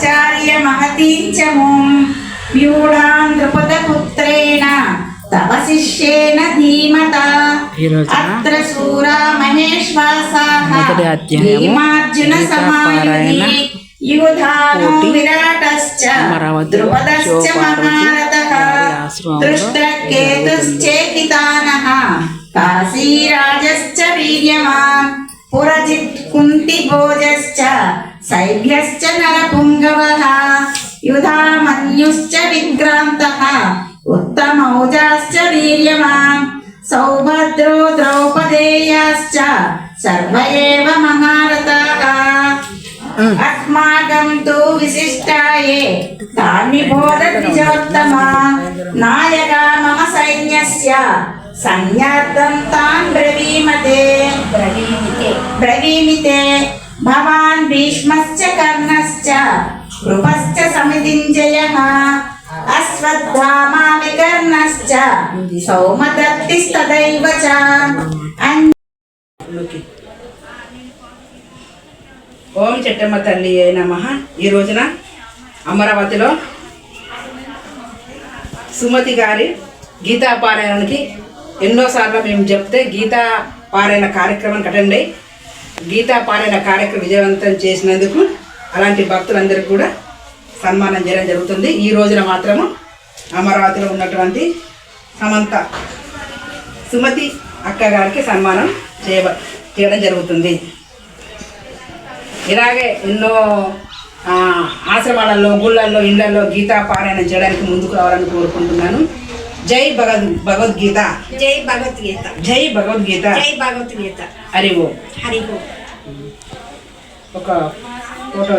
आचार्य महतीं च मुम् व्यूढां तव शिष्येन धीमता। अत्र सूरा महेश्वासाः भीमार्जुनसमायुधि युधानो विराटश्च। द्रुपदश्च महारथः। काशीराजश्च वीर्यमान् పురజిత్ కుంతి భోజశ్చ శైభ్యశ్చ నరపుంగవః యుధామన్యుశ్చ విక్రాంతః ఉత్తమౌజాశ్చ వీర్యమాన్ సౌభద్రో ద్రౌపదేయాశ్చ సర్వ ఏవ మహారథాః అస్మాకం తు విశిష్టాయే తాన్ని బోధ నిజోత్తమా నాయక మమ సైన్యస్య సంజ్ఞార్థం తాన్ బ్రవీ బ్రవీమితే భవాన్ భీష్మశ్చ కర్ణశ్చ కృపశ్చ సమితింజయ అశ్వత్థామాకర్ణశ్చ సౌమదత్తిస్తదైవ చ ఓం చెట్టమ్మ తల్లి అయిన నమ. ఈ రోజున అమరావతిలో సుమతి గారి గీతా పారాయణానికి ఎన్నోసార్లు మేము చెప్తే గీతా పారాయణ కార్యక్రమానికి అటెండ్ అయ్యి గీతా పాడిన కార్యక్రమం విజయవంతం చేసినందుకు అలాంటి భక్తులందరికీ కూడా సన్మానం చేయడం జరుగుతుంది. ఈ రోజున మాత్రము అమరావతిలో ఉన్నటువంటి సమంత సుమతి అక్క గారికి సన్మానం చేయబ చేయడం జరుగుతుంది. ఇలాగే ఎన్నో ఆశ్రమాలలో గుళ్ళల్లో ఇళ్ళలో గీతా పారాయణం చేయడానికి ముందుకు రావాలని కోరుకుంటున్నాను. జై భగవద్ భగవద్గీత జై భగవద్గీత జై భగవద్గీత జై భగవద్గీత హరి ఓం హరి ఓం ఒక ఫోటో